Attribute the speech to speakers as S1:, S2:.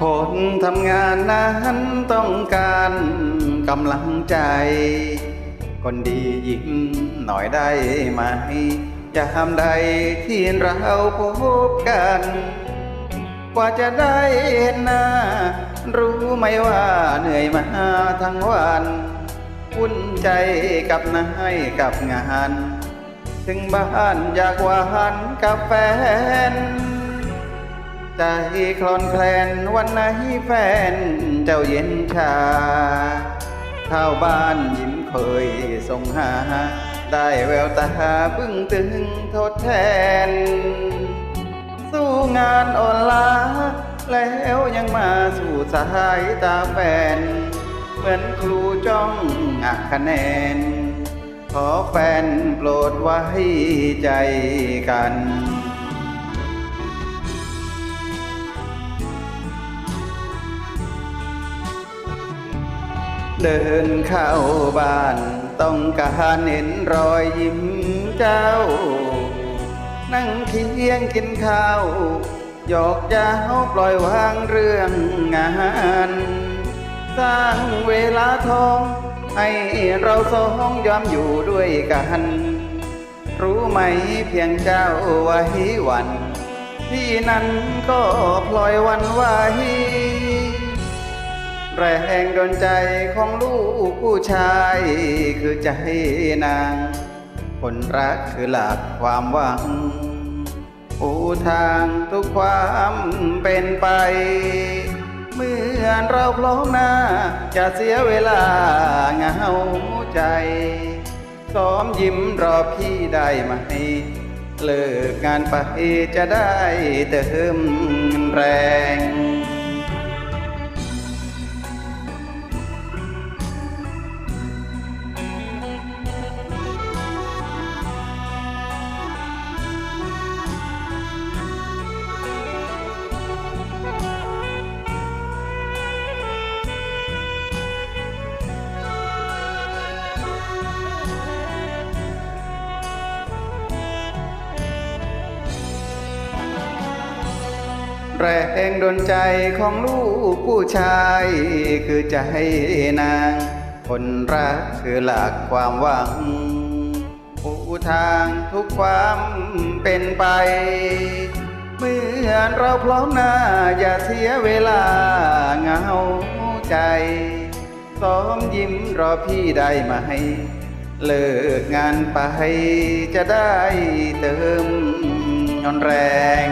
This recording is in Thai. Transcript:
S1: คนทำงานนั้นต้องการกำลังใจ คนดียิ้มหน่อยได้ไหมยามใดที่เราพบกัน กว่าจะได้เห็นหน้า รู้ไหมว่าเหนื่อยมาทั้งวันวุ่นใจกับนายกับงาน ถึงบ้านอยากหวานกับแฟน ใจคลอนแคลนวันไหนแฟนเจ้าเย็นชา ข้าวบ้านยิ้มเคยส่งหา ได้แววตาบึ้งตึงทดแทน สู้งานอ่อนล้า แล้วยังมาสู่สายตาแฟน เหมือนครูจ้องหักคะแนน ขอแฟนโปรดไว้ใจกัน เดินเข้าบ้าน ต้องการเห็นรอยยิ้มเจ้า นั่งเคียงกินข้าวหยอกย้าปล่อยวางเรื่องงาน สร้างเวลาทอง ให้เราสองยอมอยู่ด้วยกัน รู้ไหมเพียงเจ้าไว้วัน ที่นั้นก็พลอยวันไว แรงดนใจของลูกผู้ชาย คือใจนาง คนรักคือหลักความหวังปูทางทุกความเป็นไป เมื่อเราพร้อมหน้า จะเสียเวลาเหงาใจซ้อมยิ้มรอพี่ได้ไหม เลิกงานไปจะได้เติมแรง แรงดนใจของลูกผู้ชายคือใจนาง คนรักคือหลักความหวังปูทางทุกความเป็นไป เมื่อเราพร้อมหน้าอย่าเสียเวลาเหงาใจซ้อมยิ้มรอพี่ได้ไหม เลิกงานไปจะได้เติมยอนแรง